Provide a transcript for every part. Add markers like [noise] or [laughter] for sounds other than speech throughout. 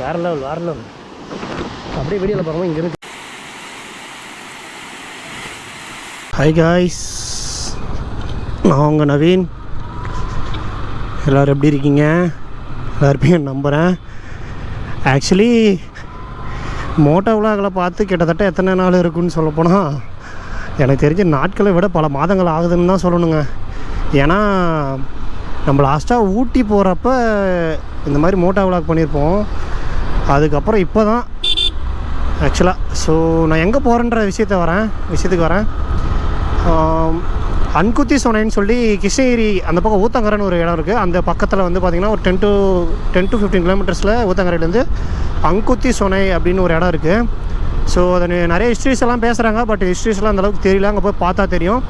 வேற லெவல் வேற லெவல் அப்படியே வீடியோவில் பாருங்க இங்கே இருக்கு. ஹாய் காய்ஸ் நான் உங்கள் நவீன். எல்லோரும் எப்படி இருக்கீங்க? எல்லாருப்பையும் நம்புகிறேன் ஆக்சுவலி மோட்டோ விலாகில் பார்த்து கிட்டத்தட்ட எத்தனை நாள் இருக்குன்னு சொல்லப்போனால் எனக்கு தெரிஞ்ச நாட்களை விட பல மாதங்கள் ஆகுதுன்னு தான் சொல்லணுங்க. ஏன்னா நம்ம லாஸ்ட்டாக ஊட்டி போகிறப்ப இந்த மாதிரி மோட்டோ விலாக் பண்ணியிருப்போம். அதுக்கப்புறம் இப்போ தான் ஆக்சுவலாக ஸோ நான் எங்கே போகிறேன்ற விஷயத்த வரேன் விஷயத்துக்கு வரேன். அன்குத்தி சோனைன்னு சொல்லி கிருஷ்ணகிரி அந்த பக்கம் ஊத்தங்கரைன்னு ஒரு இடம் இருக்குது அந்த பக்கத்தில் வந்து பார்த்திங்கன்னா ஒரு ten to ten to fifteen கிலோமீட்டர்ஸில் ஊத்தங்கரையிலேருந்து அங்குத்தி சோனை அப்படின்னு ஒரு இடம் இருக்குது ஸோ அதை நிறைய ஹிஸ்ட்ரிஸ் எல்லாம் பேசுகிறாங்க பட் ஹிஸ்ட்ரிஸ்லாம் அந்தளவுக்கு தெரியல. அங்கே போய் பார்த்தா தெரியும்.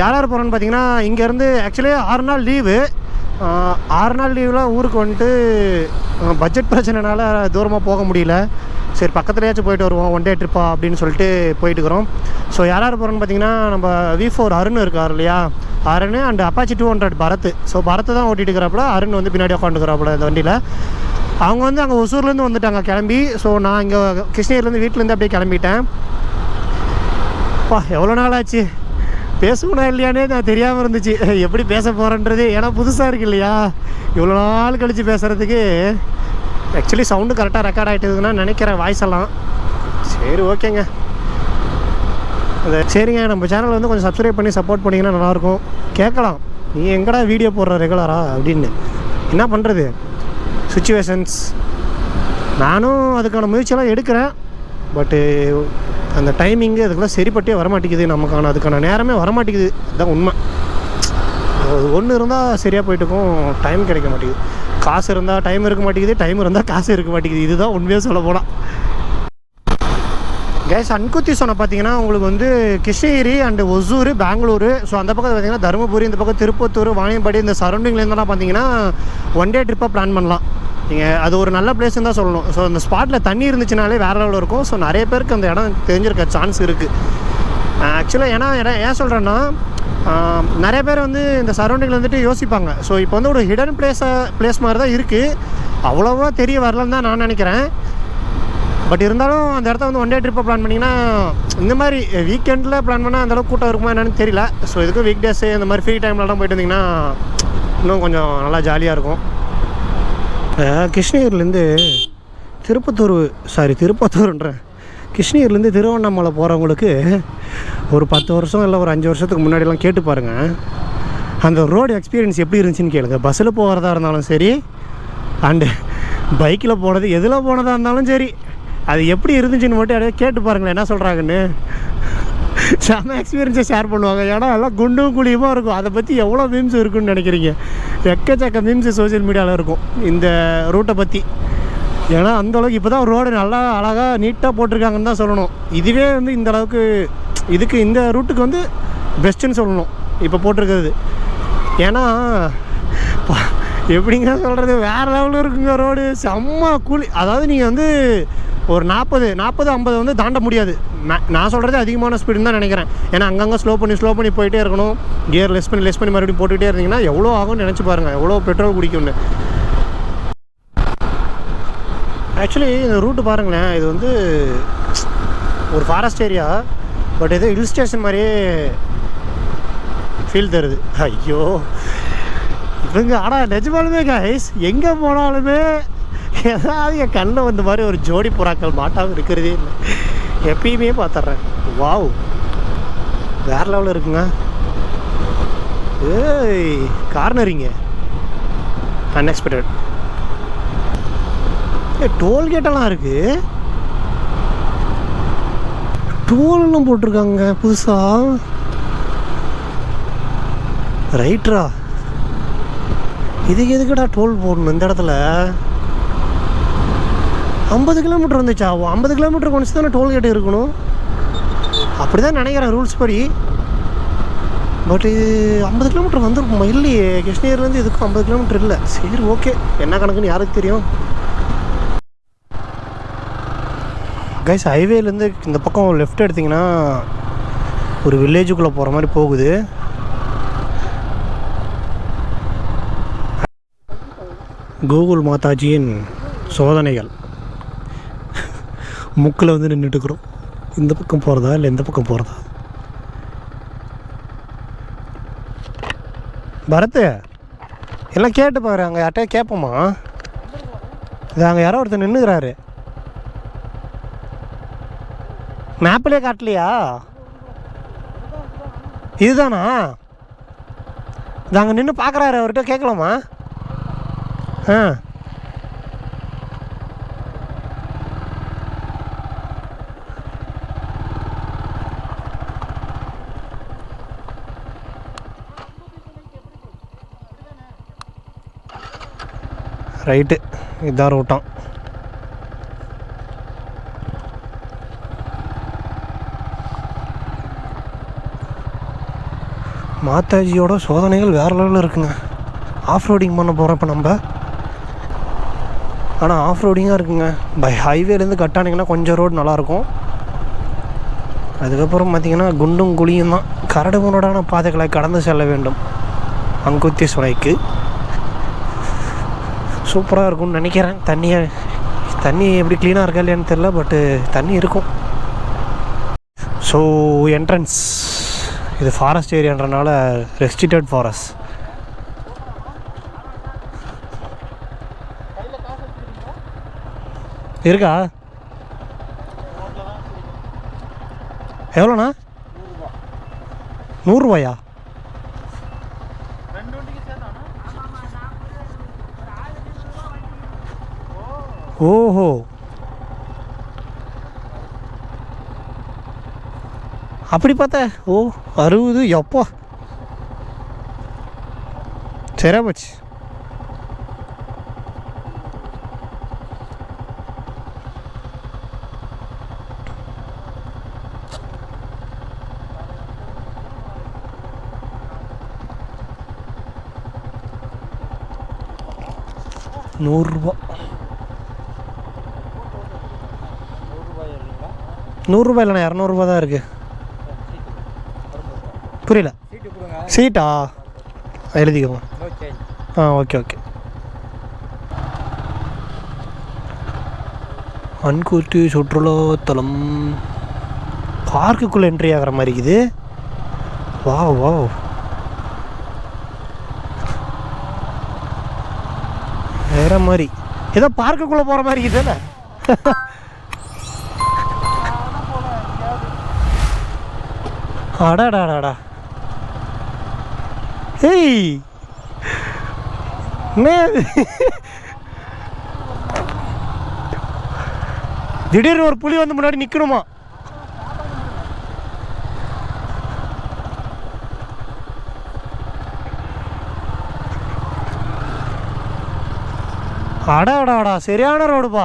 யார் யார் போகிறோன்னு பார்த்தீங்கன்னா இங்கேருந்து ஆக்சுவலி ஆறு நாள் லீவு ஆறு நாள் லீவில் ஊருக்கு வந்துட்டு பட்ஜெட் பிரச்சனைனால தூரமாக போக முடியல. சரி பக்கத்துலேயாச்சும் போயிட்டு வருவோம் ஒன் டே ட்ரிப்பா அப்படின்னு சொல்லிட்டு போயிட்டு இருக்கிறோம். ஸோ யார் யார் போகிறோன்னு பார்த்தீங்கன்னா நம்ம வி ஃபோர் அருண் இருக்கார் இல்லையா? Arun and Apache two hundred Bharat. So Bharat தான் ஓட்டிட்டு இருக்கிறப்பல அருண் வந்து பின்னாடி உட்காந்துக்கிறாப்புல இந்த வண்டியில். அவங்க வந்து அங்கே ஒசூர்லேருந்து வந்துட்டாங்க கிளம்பி. ஸோ நான் இங்கே கிருஷ்ணகிரிலேருந்து வீட்டிலேருந்து அப்படியே கிளம்பிட்டேன். அப்பா எவ்வளோ நாள் ஆச்சு? பேசணும் இல்லையானே நான் தெரியாமல் இருந்துச்சு. [laughs] எப்படி பேச போகிறேன்றது ஏன்னா புதுசாக இருக்கு இல்லையா? இவ்வளோ நாள் கழித்து பேசுகிறதுக்கு ஆக்சுவலி சவுண்டு கரெக்டாக ரெக்கார்ட் ஆகிட்டதுன்னா நினைக்கிறேன் வாய்ஸ் எல்லாம். சரி ஓகேங்க. சரிங்க நம்ம சேனலில் வந்து கொஞ்சம் சப்ஸ்கிரைப் பண்ணி சப்போர்ட் பண்ணிங்கன்னா நல்லாயிருக்கும். கேட்கலாம். நீ எங்கடா வீடியோ போடுற ரெகுலரா அப்படின்னு. என்ன பண்ணுறது சுச்சுவேஷன்ஸ் நானும் அதுக்கான முயற்சியெல்லாம் எடுக்கிறேன். பட்டு அந்த டைமிங்கு அதுக்கெல்லாம் சரிப்பட்டே வரமாட்டேங்குது நமக்கான அதுக்கான நேரமே வரமாட்டேங்குது. அதுதான் உண்மை. அது ஒன்று இருந்தால் சரியாக போயிட்டுக்கும் டைம் கிடைக்க மாட்டேங்குது. காசு இருந்தால் டைம் இருக்க மாட்டேங்குது. டைம் இருந்தால் காசு இருக்க மாட்டேங்குது. இதுதான் உண்மையாக சொல்ல போனால் கேஸ் அன்குத்தி சொன்ன பார்த்தீங்கன்னா உங்களுக்கு வந்து கிருஷ்ணகிரி அண்டு ஒசூர் பெங்களூரு. ஸோ அந்த பக்கத்தில் பார்த்தீங்கன்னா தருமபுரி இந்த பக்கம் திருப்பத்தூர் வாணியம்பாடி இந்த சரௌண்டிங்லேருந்துலாம் பார்த்தீங்கன்னா ஒன் டே ட்ரிப்பாக பிளான் பண்ணலாம். நீங்கள் அது ஒரு நல்ல பிளேஸ்னு தான் சொல்லணும். ஸோ அந்த ஸ்பாட்டில் தண்ணி இருந்துச்சுனாலே வேறு லெவலில் இருக்கும். ஸோ நிறைய பேருக்கு அந்த இடம் தெரிஞ்சிருக்க சான்ஸ் இருக்குது ஆக்சுவலாக ஏன்னா இடம் ஏன் சொல்கிறேன்னா நிறைய பேர் வந்து இந்த சரௌண்டிங்கில் வந்துட்டு யோசிப்பாங்க. ஸோ இப்போ வந்து ஒரு ஹிடன் பிளேஸாக பிளேஸ் மாதிரி தான் இருக்குது அவ்வளோவா தெரிய வரலன்னு தான் நான் நினைக்கிறேன். பட் இருந்தாலும் அந்த இடத்த வந்து ஒன் டே ட்ரிப்பை பிளான் பண்ணிங்கன்னா இந்த மாதிரி வீக்கெண்டில் பிளான் பண்ணால் அந்தளவுக்கு கூட்டம் இருக்குமா என்னென்னு தெரியல. ஸோ இதுக்கு வீக் டேஸு இந்த மாதிரி ஃப்ரீ டைம்லலாம் போயிட்டு வந்தீங்கன்னா இன்னும் கொஞ்சம் நல்லா ஜாலியாக இருக்கும். கிருஷ்ணகிரிலேருந்து திருப்பத்தூர் சாரி திருப்பத்தூர்ன்றேன் கிருஷ்ணகிரிலேருந்து திருவண்ணாமலை போகிறவங்களுக்கு ஒரு பத்து வருஷம் இல்லை ஒரு அஞ்சு வருஷத்துக்கு முன்னாடிலாம் கேட்டு பாருங்கள் அந்த ரோடு எக்ஸ்பீரியன்ஸ் எப்படி இருந்துச்சுன்னு கேளுங்க. பஸ்ஸில் போகிறதா இருந்தாலும் சரி அண்டு பைக்கில் போனது எதில் போனதாக இருந்தாலும் சரி அது எப்படி இருந்துச்சுன்னு மட்டும் அப்படியே கேட்டு பாருங்களேன் என்ன சொல்கிறாங்கன்னு செம்ம எக்ஸ்பீரியன்ஸை ஷேர் பண்ணுவாங்க. ஏன்னா எல்லாம் குண்டும் குழியுமா இருக்கும். அதை பற்றி எவ்வளோ மீம்ஸ் இருக்குன்னு நினைக்கிறீங்க? எக்கச்சக்க மீம்ஸ் சோஷியல் மீடியாவில் இருக்கும். இந்த ரூட்டை பற்றி ஏன்னா அந்த அளவுக்கு இப்போ தான் ரோடு நல்லா அழகாக நீட்டாக போட்டிருக்காங்கன்னு தான் சொல்லணும். இதுவே வந்து இந்த அளவுக்கு இதுக்கு இந்த ரூட்டுக்கு வந்து பெஸ்ட்டுன்னு சொல்லணும். இப்போ போட்டிருக்கிறது. ஏன்னா எப்படிங்க சொல்கிறது வேறு லெவலில் இருக்குங்க ரோடு செம்ம கூலி அதாவது நீங்கள் வந்து ஒரு நாற்பது நாற்பது ஐம்பது வந்து தாண்ட முடியாது. நான் நான் சொல்கிறது அதிகமான ஸ்பீடுன்னு தான் நினைக்கிறேன். ஏன்னா அங்கங்கே ஸ்லோ பண்ணி ஸ்லோ பண்ணி போயிட்டே இருக்கணும். கியர் லெஸ் பண்ணி லெஸ் பண்ணி மறுபடியும் போட்டுக்கிட்டே இருந்தீங்கன்னா எவ்வளோ ஆகும்னு நினச்சி பாருங்கள் எவ்வளோ பெட்ரோல் குடிக்கும்னு. ஆக்சுவலி இந்த ரூட்டு பாருங்களேன். இது வந்து ஒரு ஃபாரஸ்ட் ஏரியா பட் இது ஹில் ஸ்டேஷன் மாதிரியே ஃபீல் தருது. ஐயோ. இவங்க ஆனால் நிஜமாலுமே கைஸ் எங்கே போனாலுமே ஏதாவது என் கண்ணில் வந்த மாதிரி ஒரு ஜோடி புறாக்கள் மாட்டாமல் இருக்கிறதே இல்லை. எப்பயுமே பார்த்துட்றேன். வாவ். வேறு லெவலில் இருக்குங்க. ஏய் கார்னரிங்க அன்எக்ஸ்பெக்டட் ஏ டோல்கேட்டெல்லாம் இருக்குது டோல்லாம் போட்டிருக்காங்க புதுசாக ரைட்ரா இதுக்கு எதுக்குடா டோல் போடணும் இந்த இடத்துல? ஐம்பது கிலோமீட்டர் வந்துச்சா? ஐம்பது கிலோமீட்டர் கொண்டு தானே டோல்கேட் இருக்கணும்? அப்படி தான் நினைக்கிறேன் ரூல்ஸ் படி. பட் இது ஐம்பது கிலோமீட்டர் வந்துருக்குமா? இல்லையே. கிருஷ்ணகிரிலேருந்து இதுக்கும் ஐம்பது கிலோமீட்டர் இல்லை? சரி ஓகே என்ன கணக்குன்னு யாருக்கு தெரியும்? கைஸ் ஹைவேலேருந்து இந்த பக்கம் லெஃப்ட் எடுத்திங்கன்னா ஒரு வில்லேஜுக்குள்ளே போகிற மாதிரி போகுது. கூகுள் மாதாஜியின் சோதனைகள். முக்கில் வந்து நின்றுட்டுருக்குறோம். இந்த பக்கம் போகிறதா இல்லை இந்த பக்கம் போகிறதா பரத்து எல்லாம் கேட்டு பாரு அங்கே யார்கிட்டயா கேட்போமா இது அங்கே யாரோ ஒருத்தர் நின்றுக்கிறாரு மேப்பிலே காட்டலையா? இதுதானா? இது அங்கே நின்று பார்க்குறாரு அவர்கிட்ட கேட்கலாமா? ஆ. ரைட்டு இதான் ரூட்டம் மாதாஜியோட சோதனைகள் வேறு லெவலில் இருக்குங்க. ஆஃப் ரோடிங் பண்ண போகிறோம் இப்போ நம்ம. ஆனால் ஆஃப் ரோடிங்காக இருக்குங்க பை ஹைவேலேருந்து கட்டானிங்கன்னா கொஞ்சம் ரோடு நல்லாயிருக்கும். அதுக்கப்புறம் பார்த்திங்கன்னா குண்டும் குழியும் தான். கரடு முரடான பாதைகளை கடந்து செல்ல வேண்டும். அங்குத்தி சுனைக்கு சூப்பராக இருக்கும்னு நினைக்கிறேன். தண்ணியை தண்ணி எப்படி க்ளீனாக இருக்கா இல்லையான்னு தெரில பட்டு தண்ணி இருக்கும். ஸோ என்ட்ரன்ஸ் இது ஃபாரஸ்ட் ஏரியான்றனால ரெஸ்ட்ரிக்டட் ஃபாரஸ்ட் இருக்கா? எவ்வளோண்ணா? நூறுரூவாயா? ஓஹோ. அப்படி பார்த்த ஓ அறுபது எப்போ. சரியா போச்சு நூறுரூவா. நூறுரூவா இல்லைண்ணா இரநூறுபா தான் இருக்குது புரியல. சீட்டு? எழுதிக்கோங்க. ஆ ஓகே ஓகே. அன்கூட்டி சுற்றுலாத்தலம். பார்க்குக்குள்ளே என்ட்ரி ஆகிற மாதிரி இருக்குது. வா வா வேற மாதிரி. ஏதோ பார்க்குக்குள்ளே போகிற மாதிரி இருக்குதுல்ல. [laughs] அடாடாடாடா ஏய். மே. திடீர்னு ஒரு புலி வந்து முன்னாடி நிற்கணுமா அடா அடா அடா. சரியான ரோடுப்பா.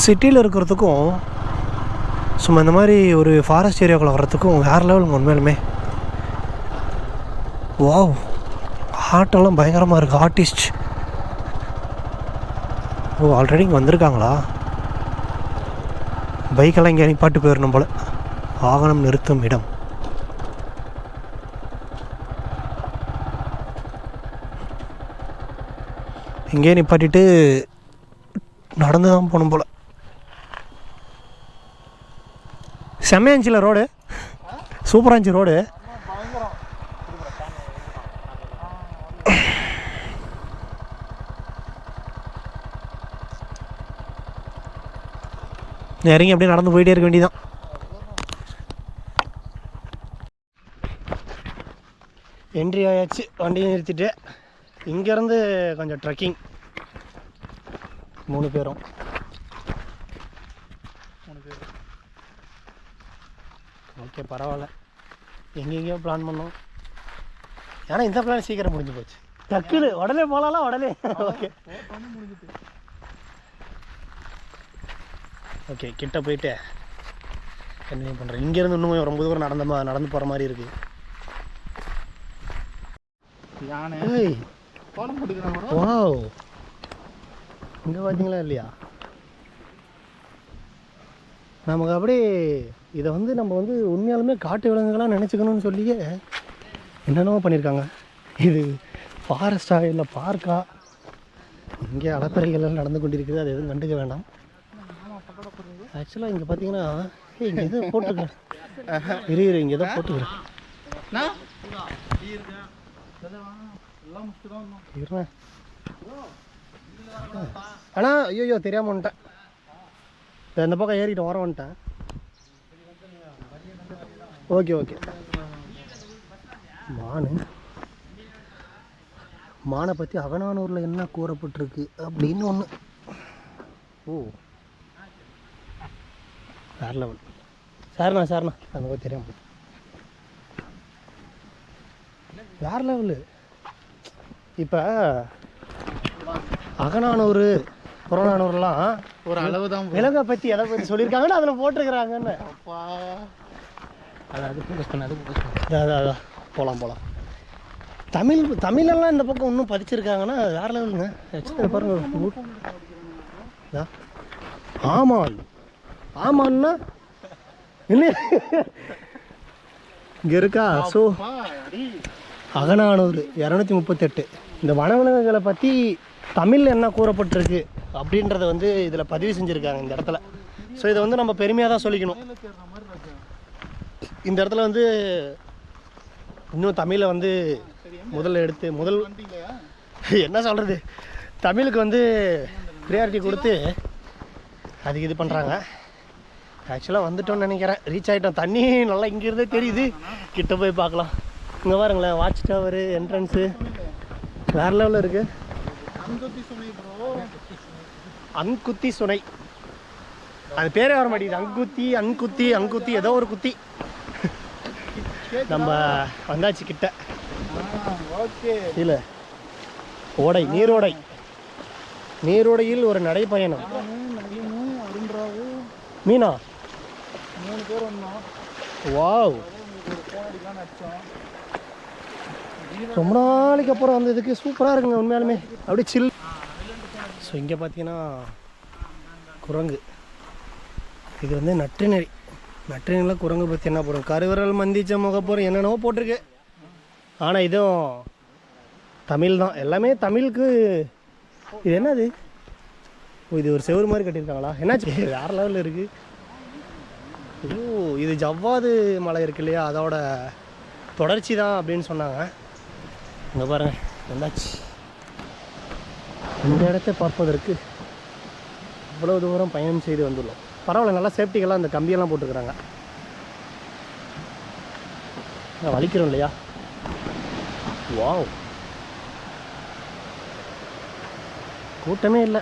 சிட்டியில் இருக்கிறதுக்கும் சும்மா இந்த மாதிரி ஒரு ஃபாரஸ்ட் ஏரியாக்குள்ளே வர்றதுக்கும் வேறு லெவலுங்க உண்மையிலுமே. வாவ் ஆட்டெல்லாம் பயங்கரமாக இருக்குது ஆர்டிஸ்ட் ஓ oh, ஆல்ரெடி இங்கே வந்திருக்காங்களா? பைக்கெல்லாம் இங்கே நிப்பாட்டு போயிடணும் போல். வாகனம் நிறுத்தும் இடம். இங்கேயே நிப்பாட்டிட்டு நடந்து தான் போகணும் போல். செம்மையா இருந்துச்சுல ரோடு சூப்பராக இருந்துச்சு ரோடு இறங்கி அப்படியே நடந்து போயிட்டே இருக்க வேண்டியதான் என்ட்ரி ஆயாச்சு வண்டியை நிறுத்திட்டு. இங்கேருந்து கொஞ்சம் ட்ரெக்கிங் மூணு பேரும். மூணு பேரும். ஓகே பரவாயில்ல. எங்கெங்கேயோ பிளான் பண்ணோம். ஏன்னா இந்த பிளான் சீக்கிரம் முடிஞ்சு போச்சு. டக்குனு உடனே போகலாம் உடனே. ஓகே. ஓகே கிட்ட போயிட்டு கண்டினியூ பண்ணுறேன் இங்கேருந்து இன்னும் ரொம்ப தூரம் நடந்த மா நடந்து போகிற மாதிரி இருக்குது யானை. வாவ். இங்கே பார்த்தீங்களா இல்லையா? நமக்கு அப்படியே இதை வந்து நம்ம வந்து உண்மையாலுமே காட்டு விலங்குகளாக நினச்சிக்கணும்னு சொல்லியே என்னென்னவோ பண்ணியிருக்காங்க. இது ஃபாரஸ்டா இல்லை பார்க்கா இங்கே அலப்பறைகள் நடந்து கொண்டிருக்குது. அது எதுவும் கண்டுக்க வேண்டாம். ஆக்சுவலாக இங்கே பார்த்தீங்கன்னா இங்கே எதோ போட்டுருக்கேன் இரு இரு இங்கே தான் போட்டுக்கிறேன் அண்ணா ஐயோ தெரியாமல் வந்துட்டேன். இந்த பக்கம் ஏறிட்டு வர வந்துட்டேன். Okay okay. மானு. மானை பற்றி அகனானூரில் என்ன கூறப்பட்டிருக்கு அப்படின்னு ஒன்று ஓ. வேற லெவல் சார்ண்ணா சார்ண்ணா. அந்த பக்கம் தெரியாமல் வேற லெவலு இப்போ அகநானூறு புறநானூறுலாம் ஒரு அளவு தான் விலங்கை பற்றி எதை பற்றி சொல்லியிருக்காங்கன்னு அதில் போட்டிருக்கிறாங்கன்னு. அப்பா. அது அது ஃபோக்கஸ் பண்ண அது ஃபோக்கஸ் பண்ண. அதான் அதான் போகலாம் போகலாம் தமிழ் தமிழெல்லாம் இந்த பக்கம் இன்னும் பதிச்சிருக்காங்கன்னா வேற லெவலுங்க பாருங்க. ஆமான். ஆமான்னா? என்ன? இங்கே இருக்கா? ஸோ. அகநானூறு இரநூத்தி முப்பத்தெட்டு. இந்த வனவிலங்குகளை பற்றி தமிழில் என்ன கூறப்பட்டிருக்கு அப்படின்றத வந்து இதில் பதிவு செஞ்சுருக்காங்க இந்த இடத்துல. ஸோ இதை வந்து நம்ம பெருமையாக தான் சொல்லிக்கணும் மேல தேடுற மாதிரி இருக்கு. இந்த இடத்துல வந்து இன்னும் தமிழை வந்து முதல்ல எடுத்து முதல் என்ன சொல்கிறது தமிழுக்கு வந்து ப்ரியாரிட்டி கொடுத்து அதுக்கு இது பண்ணுறாங்க ஆக்சுவலாக வந்துட்டோம்னு நினைக்கிறேன். ரீச் ஆகிட்டோம் தண்ணி நல்லா இங்கேருந்தே தெரியுது. கிட்ட போய் பார்க்கலாம். இங்கே பாருங்களேன் வாட்ச் டவரு என்ட்ரன்ஸு வேறு லெவலில் இருக்குது சுனை அங்குத்தி சுனை. அது பேரே வர மாட்டேங்குது. அங்குத்தி அன்குத்தி அங்குத்தி ஏதோ ஒரு குத்தி. நம்ம வந்தாச்சு கிட்ட. இல்லை ஓடை நீரோடை. நீரோடையில் ஒரு நடைப்பயணம். மீனா மூணு பேர் வந்தோம். வாவ். ரொம்ப நாளைக்கு அப்புறம் வந்ததுக்கு சூப்பராக இருக்குங்க உண்மையாலுமே. அப்படியே சில் ஸோ இங்கே பார்த்தீங்கன்னா குரங்கு. இது வந்து நற்றுநெறி மெட்ரினில் குரங்கு பற்றி என்ன போகிறோம் கருவிரல் மந்திச்ச முகப்போகிறோம் என்னென்னவோ போட்டிருக்கு. ஆனால் இதுவும் தமிழ் தான். எல்லாமே தமிழுக்கு இது என்னது? ஓ இது ஒரு செவுரு மாதிரி கட்டியிருக்காங்களா? என்னாச்சு? வேற லெவலில் இருக்குது ஓ இது ஜவ்வாது மலை இருக்கு இல்லையா? அதோட தொடர்ச்சி தான் அப்படின்னு சொன்னாங்க. இங்கே பாருங்கள் வந்தாச்சு இந்த இடத்த பார்ப்பதற்கு இவ்வளோ தூரம் பயணம் செய்து வந்துள்ளோம். பரவாயில்ல நல்லா சேஃப்டிக்கெல்லாம் அந்த கம்பியெல்லாம் போட்டுக்கிறாங்க. நான் வலிக்கிறோம் இல்லையா? வாவ். கூட்டமே இல்லை.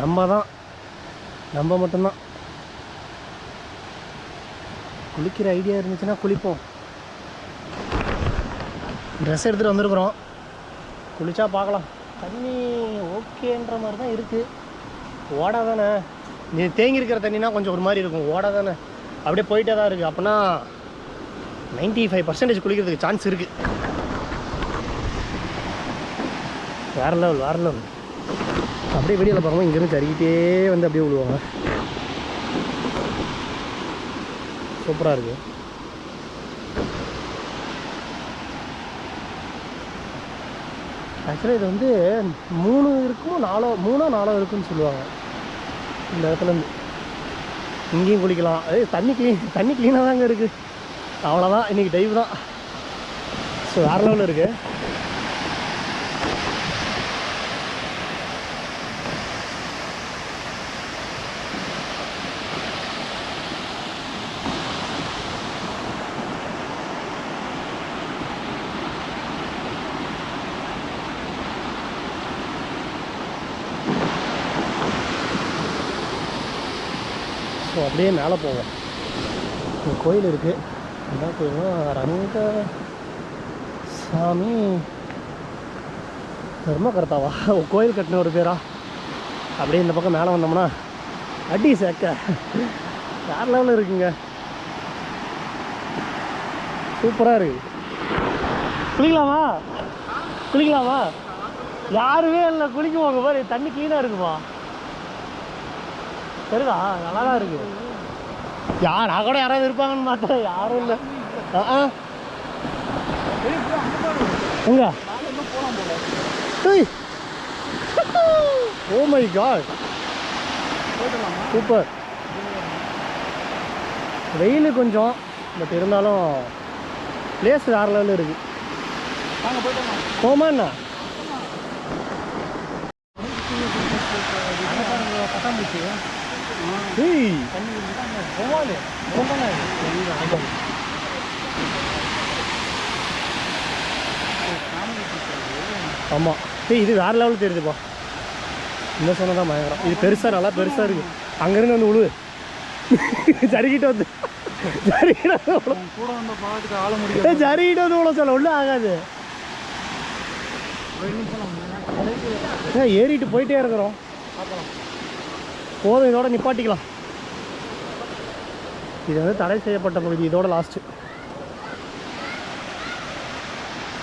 நம்ம தான் நம்ம மட்டும்தான். குளிக்கிற ஐடியா இருந்துச்சுன்னா குளிப்போம். ட்ரெஸ் எடுத்துகிட்டு வந்திருக்குறோம். குளிச்சா பார்க்கலாம். தண்ணி ஓகேன்ற மாதிரி தான் இருக்குது ஓடாதானே? நீ தேங்கி இருக்கிற தண்ணினா கொஞ்சம் ஒரு மாதிரி இருக்கும். ஓட தானே. அப்படியே போயிட்டே தான் இருக்குது அப்படின்னா நைன்ட்டி ஃபைவ் பர்சன்டேஜ் குளிக்கிறதுக்கு சான்ஸ் இருக்குது வேற லெவல் வேறு லெவல் அப்படியே வெளியில் பார்க்கும்போது இங்கேருந்து தறிக்கிட்டே வந்து அப்படியே விழுவாங்க சூப்பராக இருக்குது ஆக்சுவலாக இது வந்து மூணு இருக்கும் நாலோ மூணோ நாலோ இருக்குன்னு சொல்லுவாங்க. இந்த இடத்துலேருந்து இங்கேயும் குளிக்கலாம். அதே தண்ணி க்ளீன் தண்ணி க்ளீனாக தாங்க இருக்குது அவ்வளோதான் இன்றைக்கி டைவ் தான். ஸோ வேறு லெவலில் இருக்குது ஸோ அப்படியே மேலே போவோம். ஒரு கோயில் இருக்குது என்ன கோயில்னா ரங்க சாமி தர்மகர்த்தாவா கோயில் கட்டின ஒரு பேரா? அப்படியே இந்த பக்கம் மேலே வந்தோம்னா அடி சேக்க. வேற லெவலில் இருக்குங்க. சூப்பராக இருக்கு. குளிக்கலாமா? குளிக்கலாமா? யாருமே இல்லை. குளிக்க பாரு தண்ணி க்ளீனாக இருக்குமா? சரிதா நல்லா தான் இருக்கு. யார் நான் கூட யாராவது இருப்பாங்கன்னு பார்த்தேன் யாரும் இல்லை. ஆ. எங்க ஓ மை காட் சூப்பர் வெயில் கொஞ்சம் பட் இருந்தாலும் பிளேஸ் வேறு லெவலில் இருக்குது போமா என்ன டேய். போவாது ஆமாம் டேய் இது வேறு லெவலில் தெரியுதுப்பா இந்த சொன்னதான் பயங்கரம். இது பெருசாக நல்லா பெருசாக இருக்குது அங்கேருந்து வந்து உழுவு. [laughs] ஜரிக்கிட்ட வந்து. உழு. கூட வந்த உள்ள சொல்ல. ஒன்றும் ஆகாது. ஏறிட்டு போயிட்டே இருக்கிறோம். போதும் இதோட நிப்பாட்டிக்கலாம். இது வந்து தடை செய்யப்பட்ட பகுதி இதோட லாஸ்ட்டு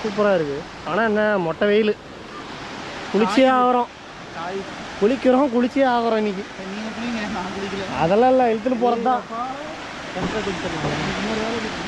சூப்பராக இருக்குது ஆனால் என்ன மொட்டை வெயில். குளிச்சே ஆகிறோம். குளிக்கிறோம் குளிச்சே ஆகிறோம் இன்னைக்கு. அதெல்லாம் இல்லை இழுத்துன்னு போகிறது தான் கரெக்டாக குளிச்சிடலாம் எனக்கு இன்னொரு வேலை இருக்கு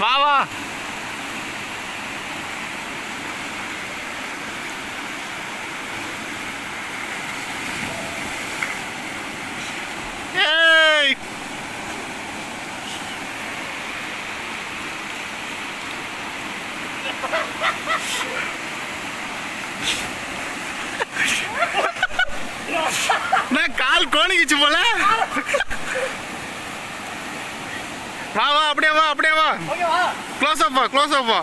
வா வா ஏய் நான் கால் கோணிக்கிச்சு போல வா வா அப்படியே வா அப்படியே வா க்ளோஸ் அப் வா க்ளோஸ் அப் வா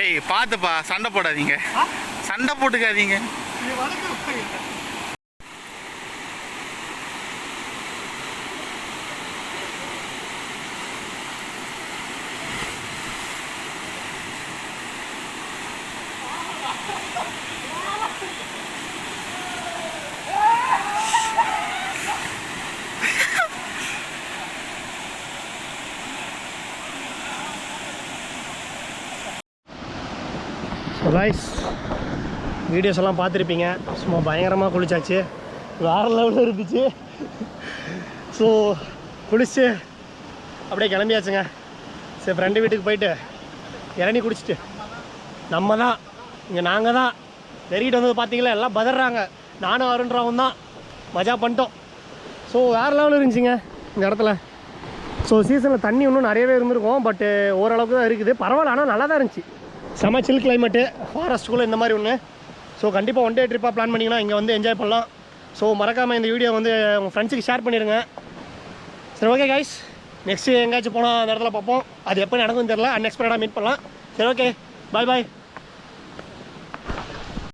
ஏய் பார்த்துப்பா சண்டை போடாதீங்க. சண்டை போட்டுக்காதீங்க. ஸோ வீடியோஸ் எல்லாம் பார்த்துருப்பீங்க. சும்மா பயங்கரமாக குளிச்சாச்சு. வேறு லெவலில் இருந்துச்சு. ஸோ குளிச்சு அப்படியே கிளம்பியாச்சுங்க. சரி ஃப்ரெண்டு வீட்டுக்கு போயிட்டு இறங்கி குடிச்சிட்டு. நம்ம தான் இங்கே நாங்கள் தான் வெறிட்டு வந்தது பார்த்தீங்களா எல்லாம் பதறாங்க. நானும் அருண்ராவும் தான். மஜா பண்ணிட்டோம். ஸோ வேறு லெவலில் இருந்துச்சுங்க இந்த இடத்துல. ஸோ சீசனில் தண்ணி இன்னும் நிறையவே இருந்திருக்கும் பட்டு ஓரளவுக்கு தான் இருக்குது. பரவாயில்ல ஆனால் நல்லா தான் இருந்துச்சு. செம சில் கிளைமேட்டு ஃபாரஸ்ட்டுக்குள்ளே இந்த மாதிரி ஒன்று ஸோ கண்டிப்பாக ஒன் டே ட்ரிப்பாக பிளான் பண்ணிங்கன்னா இங்கே வந்து என்ஜாய் பண்ணலாம். ஸோ மறக்காமல் இந்த வீடியோ வந்து உங்கள் ஃப்ரெண்ட்ஸுக்கு ஷேர் பண்ணிடுங்க. சரி ஓகே கைஸ் நெக்ஸ்ட்டு எங்கேயாச்சும் போனால் அந்த இடத்துல பார்ப்போம். அது எப்போ நடக்கும்னு தெரில அன்எக்ஸ்பெக்டடாக மீட் பண்ணலாம். சரி ஓகே பாய் பாய்